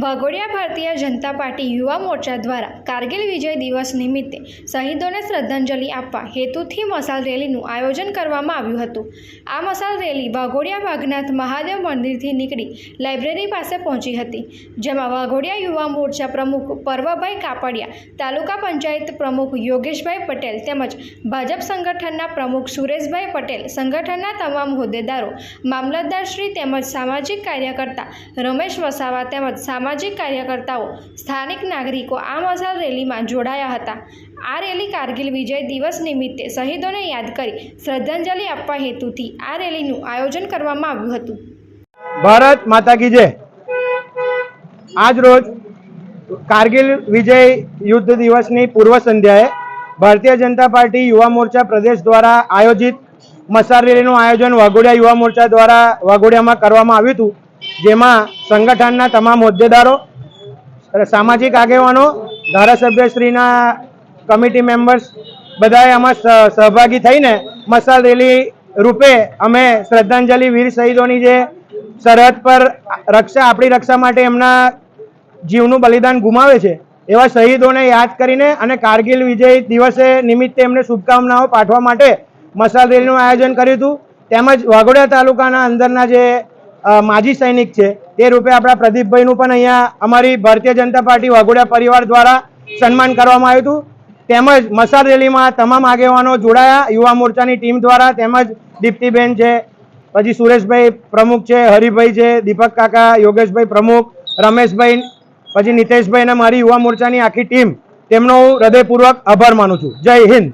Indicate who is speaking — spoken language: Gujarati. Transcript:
Speaker 1: વાઘોડિયા ભારતીય જનતા પાર્ટી યુવા મોરચા દ્વારા કારગિલ વિજય દિવસ નિમિત્તે શહીદોને શ્રદ્ધાંજલિ આપવા હેતુથી મસાલ રેલીનું આયોજન કરવામાં આવ્યું હતું. આ મસાલ રેલી વાઘોડિયા વાઘનાથ મહાદેવ મંદિરથી નીકળી લાઇબ્રેરી પાસે પહોંચી હતી, જેમાં વાઘોડિયા યુવા મોરચા પ્રમુખ પર્વભાઈ કાપડિયા, તાલુકા પંચાયત પ્રમુખ યોગેશભાઈ પટેલ તેમજ ભાજપ સંગઠનના પ્રમુખ સુરેશભાઈ પટેલ, સંગઠનના તમામ હોદ્દેદારો મામલતદારશ્રી તેમજ સામાજિક કાર્યકર્તા રમેશ વસાવા તેમજ સામાજિક કાર્યકર્તાઓ, સ્થાનિક નાગરિકો આ મસાલ રેલીમાં જોડાયા હતા. આ રેલી કારગિલ વિજય દિવસ નિમિત્તે શહીદોને યાદ કરી શ્રદ્ધાંજલિ આપવા હેતુથી આ રેલીનું આયોજન કરવામાં આવ્યું હતું.
Speaker 2: ભારત માતા કી જય. આજ રોજ કારગિલ વિજય યુદ્ધ દિવસની પૂર્વ સંધ્યાએ ભારતીય જનતા પાર્ટી યુવા મોરચા પ્રદેશ દ્વારા આયોજિત મસાર રેલીનું આયોજન વાઘોડિયા યુવા મોરચા દ્વારા વાઘોડિયામાં કરવામાં આવ્યું હતું. જેમાં સંગઠનના તમામ હોદ્દેદારો સામાજિક આગેવાનો, ધારાસભ્યશ્રીના કમિટી મેમ્બર્સ બધાએ આમાં સહ- સહભાગી થઈને મસાલ રેલી રૂપે અમે શ્રદ્ધાંજલિ વીર શહીદોની જે સરહદ પર રક્ષા, આપણી રક્ષા માટે એમના જીવનું બલિદાન ગુમાવે છે, એવા શહીદોને યાદ કરીને અને કારગિલ વિજય દિવસે નિમિત્તે એમને શુભકામનાઓ પાઠવા માટે મસાલ રેલીનું આયોજન કર્યું હતું. તેમજ વાઘોડિયા તાલુકાના અંદરના જે માજી સૈનિક છે. તે રૂપે આપણા પ્રદીપભાઈનું પણ અહીંયા અમારી ભારતીય જનતા પાર્ટી વાઘોડિયા પરિવાર દ્વારા સન્માન કરવામાં આવ્યું હતું. તેમજ મસાલ રેલીમાં તમામ આગેવાનો જોડાયા. યુવા મોરચાની ટીમ દ્વારા તેમજ દીપ્તિબેન છે, પછી સુરેશભાઈ પ્રમુખ છે, હરિભાઈ છે, દીપક કાકા, યોગેશભાઈ પ્રમુખ, રમેશભાઈ, પછી નિતેશભાઈ અને મારી યુવા મોરચાની આખી ટીમ. તેમનો હું હૃદયપૂર્વક આભાર માનું છું. જય હિન્દ.